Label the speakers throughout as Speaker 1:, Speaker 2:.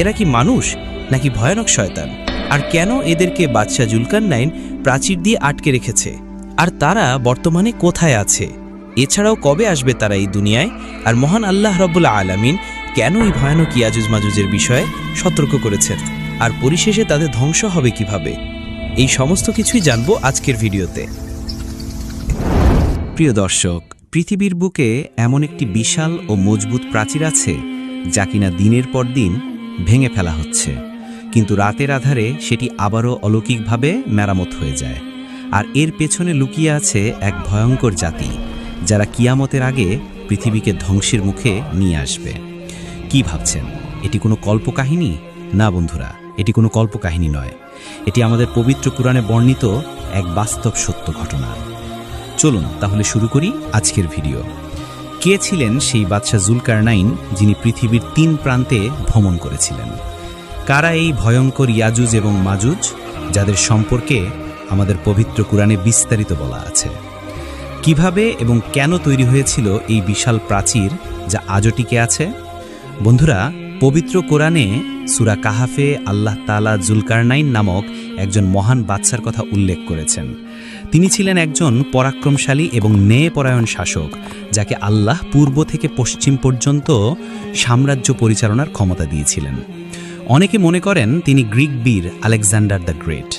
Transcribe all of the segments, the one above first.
Speaker 1: এরা কি মানুষ নাকি ভয়ানক শয়তান? আর কেন এদেরকে বাদশাহ জুলকার নাইন প্রাচীর দিয়ে আটকে রেখেছে? আর তারা বর্তমানে কোথায় আছে? এছাড়াও কবে আসবে তারা এই দুনিয়ায়? আর মহান আল্লাহ রব্বুল্লা আলামিন কেন এই ভয়ানক ইয়াজুজ মাজুজের বিষয়ে সতর্ক করেছেন? আর পরিশেষে তাদের ধ্বংস হবে কীভাবে? এই সমস্ত কিছুই জানব আজকের ভিডিওতে। প্রিয় দর্শক, পৃথিবীর বুকে এমন একটি বিশাল ও মজবুত প্রাচীর আছে যা কিনা দিনের পর দিন ভেঙে ফেলা হচ্ছে। কিন্তু রাতের আধারে সেটি আবারও অলৌকিকভাবে মেরামত হয়ে যায়। আর এর পেছনে লুকিয়ে আছে এক ভয়ঙ্কর জাতি, যারা কিয়ামতের আগে পৃথিবীকে ধ্বংসের মুখে নিয়ে আসবে। কি ভাবছেন? এটি কোনো কল্পকাহিনী? না বন্ধুরা, এটি কোনো কল্পকাহিনী নয়। এটি আমাদের পবিত্র পুরাণে বর্ণিত এক বাস্তব সত্য ঘটনা। চলুন তাহলে শুরু করি আজকের ভিডিও। কে ছিলেন সেই বাদশাহ জুলকারনাইন যিনি পৃথিবীর তিন প্রান্তে ভ্রমণ করেছিলেন? কারা এই ভয়ঙ্কর ইয়াজুজ এবং মাজুজ, যাদের সম্পর্কে আমাদের পবিত্র কোরআনে বিস্তারিত বলা আছে? কীভাবে এবং কেন তৈরি হয়েছিল এই বিশাল প্রাচীর যা আজও টিকে আছে? বন্ধুরা, পবিত্র কোরআনে সুরা কাহাফে আল্লাহ তালা জুলকারনাইন নামক একজন মহান বাদশার কথা উল্লেখ করেছেন। তিনি ছিলেন একজন পরাক্রমশালী এবং ন্যায়পরায়ণ শাসক, যাকে আল্লাহ পূর্ব থেকে পশ্চিম পর্যন্ত সাম্রাজ্য পরিচালনার ক্ষমতা দিয়েছিলেন। অনেকে মনে করেন তিনি গ্রিক বীর আলেকজান্ডার দ্য গ্রেট,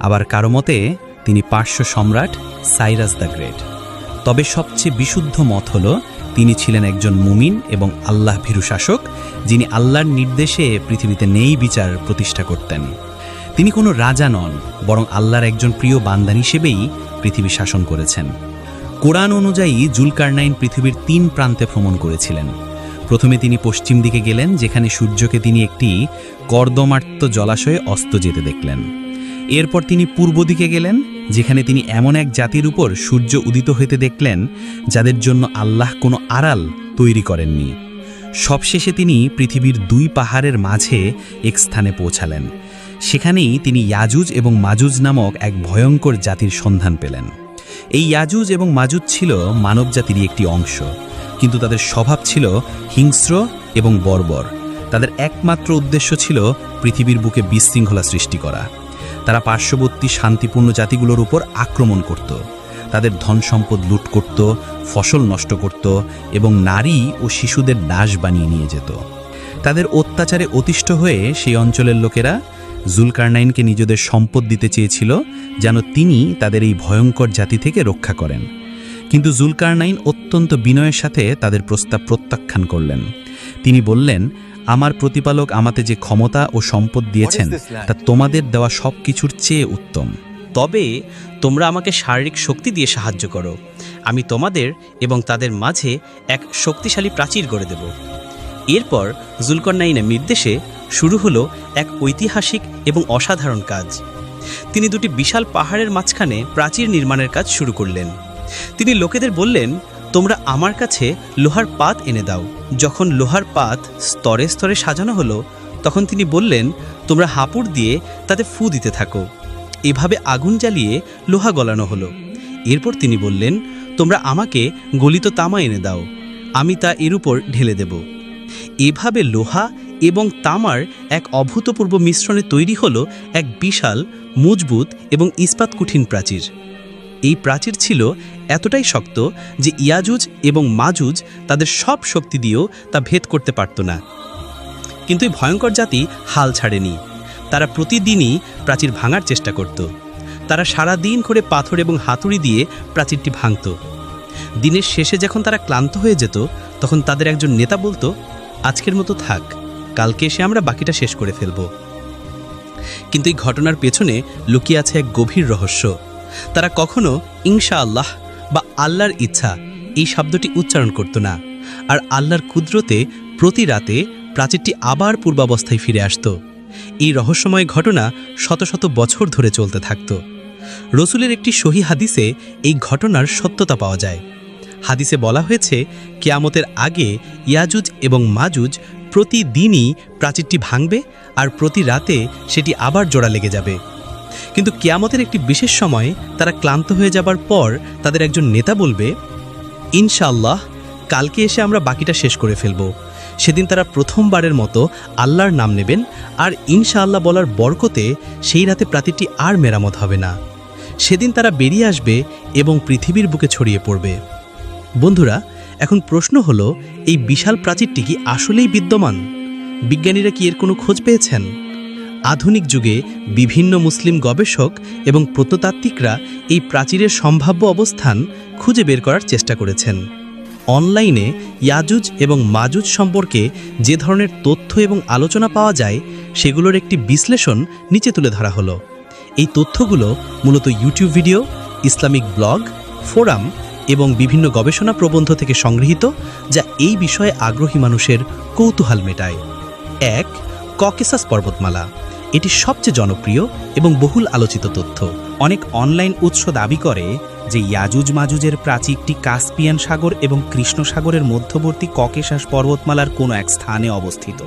Speaker 1: আবার কারও মতে তিনি পার্শ্ব সম্রাট সাইরাস দ্য গ্রেট। তবে সবচেয়ে বিশুদ্ধ মত হল, তিনি ছিলেন একজন মুমিন এবং আল্লাহ ভীরু শাসক যিনি আল্লাহর নির্দেশে পৃথিবীতে নেই বিচার প্রতিষ্ঠা করতেন। তিনি কোনো রাজা নন, বরং আল্লাহর একজন প্রিয় বান্দান হিসেবেই পৃথিবী শাসন করেছেন। কোরআন অনুযায়ী জুলকারনাইন পৃথিবীর তিন প্রান্তে ভ্রমণ করেছিলেন। প্রথমে তিনি পশ্চিম দিকে গেলেন, যেখানে সূর্যকে তিনি একটি কর্দমার্ত জলাশয়ে অস্ত যেতে দেখলেন। এরপর তিনি পূর্ব দিকে গেলেন, যেখানে তিনি এমন এক জাতির উপর সূর্য উদিত হইতে দেখলেন, যাদের জন্য আল্লাহ কোনো আড়াল তৈরি করেননি। সবশেষে তিনি পৃথিবীর দুই পাহাড়ের মাঝে এক স্থানে পৌঁছালেন। সেখানেই তিনি ইয়াজুজ এবং মাজুজ নামক এক ভয়ঙ্কর জাতির সন্ধান পেলেন। এই ইয়াজুজ এবং মাজুজ ছিল মানবজাতিরই একটি অংশ, কিন্তু তাদের স্বভাব ছিল হিংস্র এবং বর্বর। তাদের একমাত্র উদ্দেশ্য ছিল পৃথিবীর বুকে বিশৃঙ্খলা সৃষ্টি করা। তারা পার্শ্ববর্তী শান্তিপূর্ণ জাতিগুলোর উপর আক্রমণ করত। তাদের ধন সম্পদ লুট করত, ফসল নষ্ট করত এবং নারী ও শিশুদের দাস বানিয়ে নিয়ে যেত। তাদের অত্যাচারে অতিষ্ঠ হয়ে সেই অঞ্চলের লোকেরা জুলকারনাইনকে নিজেদের সম্পদ দিতে চেয়েছিল যেন তিনি তাদের এই ভয়ঙ্কর জাতি থেকে রক্ষা করেন। কিন্তু জুলকারনাইন অত্যন্ত বিনয়ের সাথে তাদের প্রস্তাব প্রত্যাখ্যান করলেন। তিনি বললেন আমার প্রতিপালক আমাতে যে ক্ষমতা ও সম্পদ দিয়েছেন তা তোমাদের দেওয়া সব কিছুর চেয়ে উত্তম।
Speaker 2: তবে তোমরা আমাকে শারীরিক শক্তি দিয়ে সাহায্য করো। আমি তোমাদের এবং তাদের মাঝে এক শক্তিশালী প্রাচীর গড়ে দেব। এরপর জুলকরনাইনের নির্দেশে শুরু হলো এক ঐতিহাসিক এবং অসাধারণ কাজ। তিনি দুটি বিশাল পাহাড়ের মাঝখানে প্রাচীর নির্মাণের কাজ শুরু করলেন। তিনি লোকেদের বললেন, তোমরা আমার কাছে লোহার পাত এনে দাও। যখন লোহার পাত স্তরে স্তরে সাজানো হলো, তখন তিনি বললেন, তোমরা হাঁপুড় দিয়ে তাতে ফু দিতে থাকো। এভাবে আগুন জ্বালিয়ে লোহা গলানো হলো। এরপর তিনি বললেন, তোমরা আমাকে গলিত তামা এনে দাও, আমি তা এর উপর ঢেলে দেব। এভাবে লোহা এবং তামার এক অভূতপূর্ব মিশ্রণে তৈরি হল এক বিশাল, মজবুত এবং ইস্পাত কঠিন প্রাচীর। এই প্রাচীর ছিল এতটাই শক্ত যে ইয়াজুজ এবং মাজুজ তাদের সব শক্তি দিয়েও তা ভেদ করতে পারত না। কিন্তু এই ভয়ঙ্কর জাতি হাল ছাড়েনি। তারা প্রতিদিনই প্রাচীর ভাঙার চেষ্টা করত। তারা সারা দিন করে পাথর এবং হাতুড়ি দিয়ে প্রাচীরটি ভাঙত। দিনের শেষে যখন তারা ক্লান্ত হয়ে যেত, তখন তাদের একজন নেতা বলতো, আজকের মতো থাক। কালকে এসে আমরা বাকিটা শেষ করে ফেলব। কিন্তু এই ঘটনার পেছনে লুকিয়ে আছে এক গভীর রহস্য। তারা কখনো ইনশা আল্লাহ বা আল্লাহর ইচ্ছা এই শব্দটি উচ্চারণ করত না, আর আল্লাহর কুদরতে প্রতি রাতে প্রাচীরটি আবার পূর্বাবস্থায় ফিরে আসত। এই রহস্যময় ঘটনা শত শত বছর ধরে চলতে থাকত। রসুলের একটি সহি হাদিসে এই ঘটনার সত্যতা পাওয়া যায়। হাদিসে বলা হয়েছে, কেয়ামতের আগে ইয়াজুজ এবং মাজুজ প্রতিদিনই প্রাচীরটি ভাঙবে আর প্রতি রাতে সেটি আবার জোড়া লেগে যাবে। কিন্তু কেয়ামতের একটি বিশেষ সময় তারা ক্লান্ত হয়ে যাবার পর তাদের একজন নেতা বলবে ইনশাল্লাহ কালকে এসে আমরা বাকিটা শেষ করে ফেলব। সেদিন তারা প্রথমবারের মতো আল্লাহর নাম নেবেন আর ইনশাআল্লাহ বলার বরকতে সেই রাতে প্রাতিটি আর মেরামত হবে না। সেদিন তারা বেরিয়ে আসবে এবং পৃথিবীর বুকে ছড়িয়ে পড়বে। বন্ধুরা এখন প্রশ্ন হলো, এই বিশাল প্রাচীরটি কি আসলেই বিদ্যমান? বিজ্ঞানীরা কি এর কোনো খোঁজ পেয়েছেন? আধুনিক যুগে বিভিন্ন মুসলিম গবেষক এবং প্রত্নতাত্ত্বিকরা এই প্রাচীরের সম্ভাব্য অবস্থান খুঁজে বের করার চেষ্টা করেছেন। অনলাইনে ইয়াজুজ এবং মাজুজ সম্পর্কে যে ধরনের তথ্য এবং আলোচনা পাওয়া যায়, সেগুলোর একটি বিশ্লেষণ নিচে তুলে ধরা হলো। এই তথ্যগুলো মূলত YouTube video, Islamic blog, forum এবং বিভিন্ন গবেষণা প্রবন্ধ থেকে সংগৃহীত, যা এই বিষয়ে আগ্রহী মানুষের কৌতূহল মেটায়। এক, ককেসাস পর্বতমালা। এটি সবচেয়ে জনপ্রিয় এবং বহুল আলোচিত তথ্য।
Speaker 1: অনেক অনলাইন উৎস দাবি করে যে ইয়াজুজ মাজুজের প্রাচীরটি কাস্পিয়ান সাগর এবং কৃষ্ণ সাগরের মধ্যবর্তী ককেশাস পর্বতমালার কোনো এক স্থানে অবস্থিত।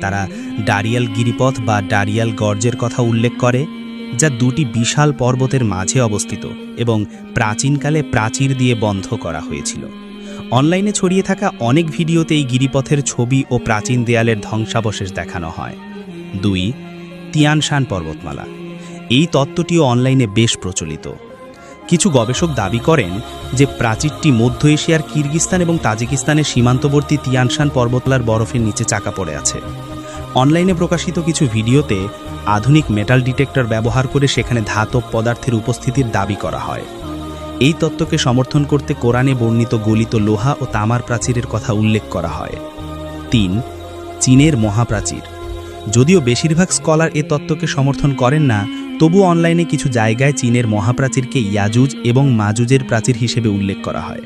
Speaker 1: তারা ডারিয়াল গিরিপথ বা ডারিয়াল গর্জের কথা উল্লেখ করে। যা দুটি বিশাল পর্বতের মাঝে অবস্থিত এবং প্রাচীনকালে প্রাচীর দিয়ে বন্ধ করা হয়েছিল। অনলাইনে ছড়িয়ে থাকা অনেক ভিডিওতে এই গিরিপথের ছবি ও প্রাচীন দেয়ালের ধ্বংসাবশেষ দেখানো হয়। দুই, তিয়ানশান পর্বতমালা। এই তত্ত্বটিও অনলাইনে বেশ প্রচলিত। কিছু গবেষক দাবি করেন যে প্রাচীরটি মধ্য এশিয়ার কিরগিস্তান এবং তাজিকিস্তানের সীমান্তবর্তী তিয়ানশান পর্বতলার বরফের নিচে চাকা পড়ে আছে। অনলাইনে প্রকাশিত কিছু ভিডিওতে আধুনিক মেটাল ডিটেক্টর ব্যবহার করে সেখানে ধাতব পদার্থের উপস্থিতির দাবি করা হয়। এই তত্ত্বকে সমর্থন করতে কোরআনে বর্ণিত গলিত লোহা ও তামার প্রাচীরের কথা উল্লেখ করা হয়। তিন, চীনের মহাপ্রাচীর। যদিও বেশিরভাগ স্কলার এ তত্ত্বকে সমর্থন করেন না তবু অনলাইনে কিছু জায়গায় চীনের মহাপ্রাচীরকে ইয়াজুজ এবং মাজুজের প্রাচীর হিসেবে উল্লেখ করা হয়।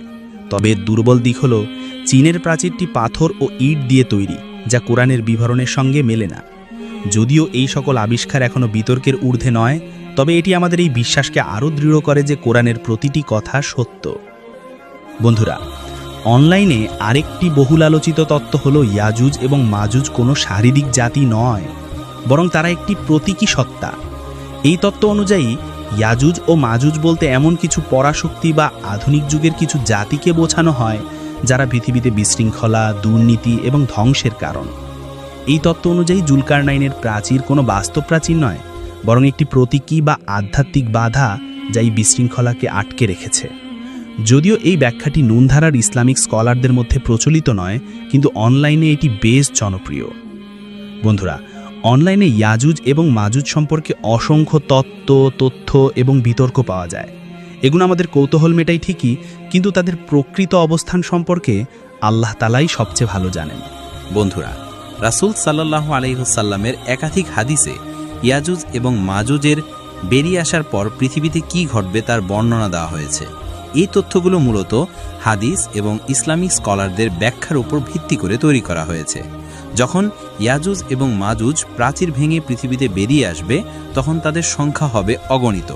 Speaker 1: তবে দুর্বল দিক হল, চীনের প্রাচীরটি পাথর ও ইট দিয়ে তৈরি। যা কোরআনের বিবরণের সঙ্গে মেলে না। যদিও এই সকল আবিষ্কার এখনও বিতর্কের ঊর্ধ্বে নয়, তবে এটি আমাদের এই বিশ্বাসকে আরও দৃঢ় করে যে কোরআনের প্রতিটি কথা সত্য। বন্ধুরা, অনলাইনে আরেকটি বহুল আলোচিত তত্ত্ব হল ইয়াজুজ এবং মাজুজ কোনো শারীরিক জাতি নয়, বরং তারা একটি প্রতীকী সত্তা। এই তত্ত্ব অনুযায়ী, ইয়াজুজ ও মাজুজ বলতে এমন কিছু পরাশক্তি বা আধুনিক যুগের কিছু জাতিকে বোঝানো হয় যারা পৃথিবীতে বিশৃঙ্খলা, দুর্নীতি এবং ধ্বংসের কারণ। এই তত্ত্ব অনুযায়ী জুলকারনাইনের প্রাচীর কোনো বাস্তব প্রাচীর নয়, বরং একটি প্রতীকী বা আধ্যাত্মিক বাধা যা এই বিশৃঙ্খলাকে আটকে রেখেছে। যদিও এই ব্যাখ্যাটি নুনধারার ইসলামিক স্কলারদের মধ্যে প্রচলিত নয়, কিন্তু অনলাইনে এটি বেশ জনপ্রিয়। বন্ধুরা, অনলাইনে ইয়াজুজ এবং মাজুজ সম্পর্কে অসংখ্য তত্ত্ব, তথ্য এবং বিতর্ক পাওয়া যায়। এগুলো আমাদের কৌতূহল মেটাই ঠিকই, কিন্তু তাদের প্রকৃত অবস্থান সম্পর্কে আল্লাহ তালাই সবচেয়ে ভালো জানেন।
Speaker 3: বন্ধুরা, রাসূল সাল্লাল্লাহু আলাইহুসাল্লামের একাধিক হাদিসে ইয়াজুজ এবং মাজুজের বেরিয়ে আসার পর পৃথিবীতে কি ঘটবে তার বর্ণনা দেওয়া হয়েছে। এই তথ্যগুলো মূলত হাদিস এবং ইসলামিক স্কলারদের ব্যাখ্যার উপর ভিত্তি করে তৈরি করা হয়েছে। যখন ইয়াজুজ এবং মাজুজ প্রাচীর ভেঙে পৃথিবীতে বেরিয়ে আসবে, তখন তাদের সংখ্যা হবে অগণিত।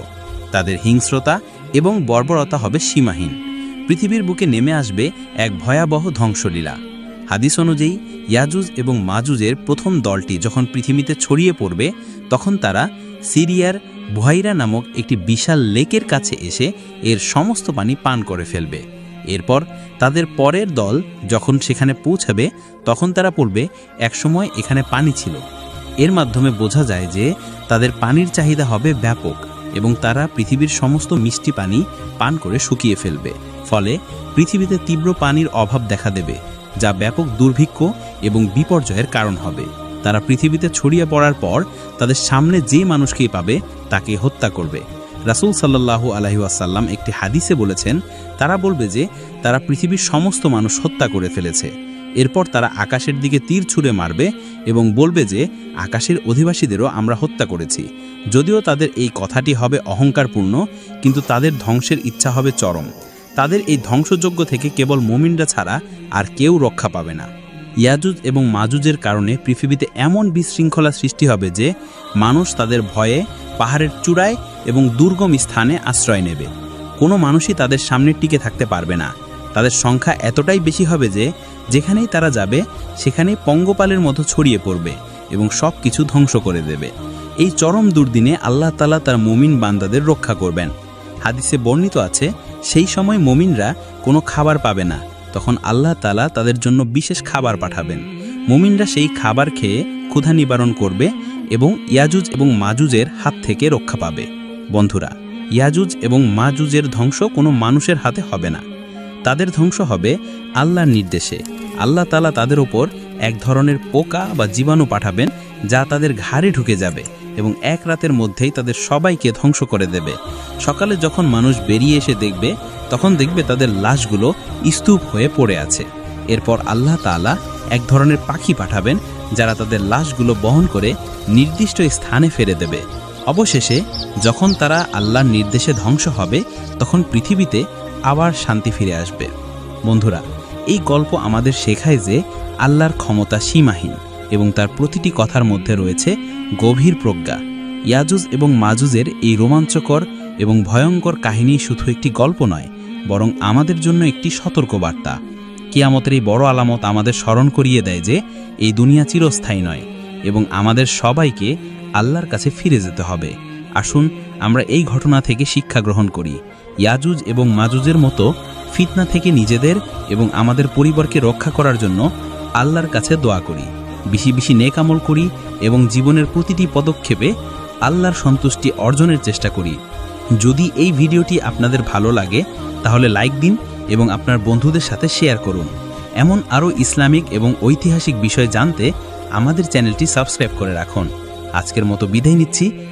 Speaker 3: তাদের হিংস্রতা এবং বর্বরতা হবে সীমাহীন। পৃথিবীর বুকে নেমে আসবে এক ভয়াবহ ধ্বংসলীলা। হাদিস অনুযায়ী, ইয়াজুজ এবং মাজুজের প্রথম দলটি যখন পৃথিবীতে ছড়িয়ে পড়বে, তখন তারা সিরিয়ার বুহাইরা নামক একটি বিশাল লেকের কাছে এসে এর সমস্ত পানি পান করে ফেলবে। এরপর তাদের পরের দল যখন সেখানে পৌঁছাবে, তখন তারা পড়বে, একসময় এখানে পানি ছিল। এর মাধ্যমে বোঝা যায় যে তাদের পানির চাহিদা হবে ব্যাপক। এবং তারা পৃথিবীর সমস্ত মিষ্টি পানি পান করে শুকিয়ে ফেলবে। ফলে পৃথিবীতে তীব্র পানির অভাব দেখা দেবে, যা ব্যাপক দুর্ভিক্ষ এবং বিপর্যয়ের কারণ হবে। তারা পৃথিবীতে ছড়িয়ে পড়ার পর তাদের সামনে যে মানুষকেই পাবে, তাকে হত্যা করবে। রাসূল সাল্লাল্লাহু আলাইহি ওয়াসাল্লাম একটি হাদিসে বলেছেন, তারা বলবে যে তারা পৃথিবীর সমস্ত মানুষ হত্যা করে ফেলেছে। এরপর তারা আকাশের দিকে তীর ছুঁড়ে মারবে এবং বলবে যে, আকাশের অধিবাসীদেরও আমরা হত্যা করেছি। যদিও তাদের এই কথাটি হবে অহংকারপূর্ণ, কিন্তু তাদের ধ্বংসের ইচ্ছা হবে চরম। তাদের এই ধ্বংসযজ্ঞ থেকে কেবল মোমিনরা ছাড়া আর কেউ রক্ষা পাবে না। ইয়াজুজ এবং মাজুজের কারণে পৃথিবীতে এমন বিশৃঙ্খলা সৃষ্টি হবে যে, মানুষ তাদের ভয়ে পাহাড়ের চূড়ায় এবং দুর্গম স্থানে আশ্রয় নেবে। কোনো মানুষই তাদের সামনে টিকে থাকতে পারবে না। তাদের সংখ্যা এতটাই বেশি হবে যে, যেখানেই তারা যাবে, সেখানেই পঙ্গপালের মতো ছড়িয়ে পড়বে এবং সব কিছু ধ্বংস করে দেবে। এই চরম দুর্দিনে আল্লাহ তালা তার মুমিন বান্দাদের রক্ষা করবেন। হাদিসে বর্ণিত আছে, সেই সময় মমিনরা কোনো খাবার পাবে না। তখন আল্লাহ তালা তাদের জন্য বিশেষ খাবার পাঠাবেন।
Speaker 1: মুমিনরা সেই খাবার খেয়ে ক্ষুধা নিবারণ করবে এবং ইয়াজুজ এবং মাজুজের হাত থেকে রক্ষা পাবে। বন্ধুরা, ইয়াজুজ এবং মাজুজের ধ্বংস কোনো মানুষের হাতে হবে না। তাদের ধ্বংস হবে আল্লাহর নির্দেশে। আল্লাহ তালা তাদের ওপর এক ধরনের পোকা বা জীবাণু পাঠাবেন যা তাদের ঘাড়ে ঢুকে যাবে। এবং এক রাতের মধ্যেই তাদের সবাইকে ধ্বংস করে দেবে। সকালে যখন মানুষ বেরিয়ে এসে দেখবে, তখন দেখবে তাদের লাশগুলো স্তূপ হয়ে পড়ে আছে। এরপর আল্লাহ তাআলা এক ধরনের পাখি পাঠাবেন, যারা তাদের লাশগুলো বহন করে নির্দিষ্ট স্থানে ফেলে দেবে। অবশেষে, যখন তারা আল্লাহর নির্দেশে ধ্বংস হবে, তখন পৃথিবীতে আবার শান্তি ফিরে আসবে। বন্ধুরা, এই গল্প আমাদের শেখায় যে আল্লাহর ক্ষমতা সীমাহীন। এবং তার প্রতিটি কথার মধ্যে রয়েছে গভীর প্রজ্ঞা। ইয়াজুজ এবং মাজুজের এই রোমাঞ্চকর এবং ভয়ঙ্কর কাহিনী শুধু একটি গল্প নয়, বরং আমাদের জন্য একটি সতর্কবার্তা। কিয়ামতের এই বড় আলামত আমাদের স্মরণ করিয়ে দেয় যে, এই দুনিয়া চিরস্থায়ী নয় এবং আমাদের সবাইকে আল্লাহর কাছে ফিরে যেতে হবে। আসুন, আমরা এই ঘটনা থেকে শিক্ষা গ্রহণ করি। ইয়াজুজ এবং মাজুজের মতো ফিতনা থেকে নিজেদের এবং আমাদের পরিবারকে রক্ষা করার জন্য আল্লাহর কাছে দোয়া করি। বেশি বেশি নেকামল করি এবং জীবনের প্রতিটি পদক্ষেপে আল্লাহর সন্তুষ্টি অর্জনের চেষ্টা করি। যদি এই ভিডিওটি আপনাদের ভালো লাগে, তাহলে লাইক দিন এবং আপনার বন্ধুদের সাথে শেয়ার করুন। এমন আরও ইসলামিক এবং ঐতিহাসিক বিষয় জানতে আমাদের চ্যানেলটি সাবস্ক্রাইব করে রাখুন। আজকের মতো বিদায় নিচ্ছি।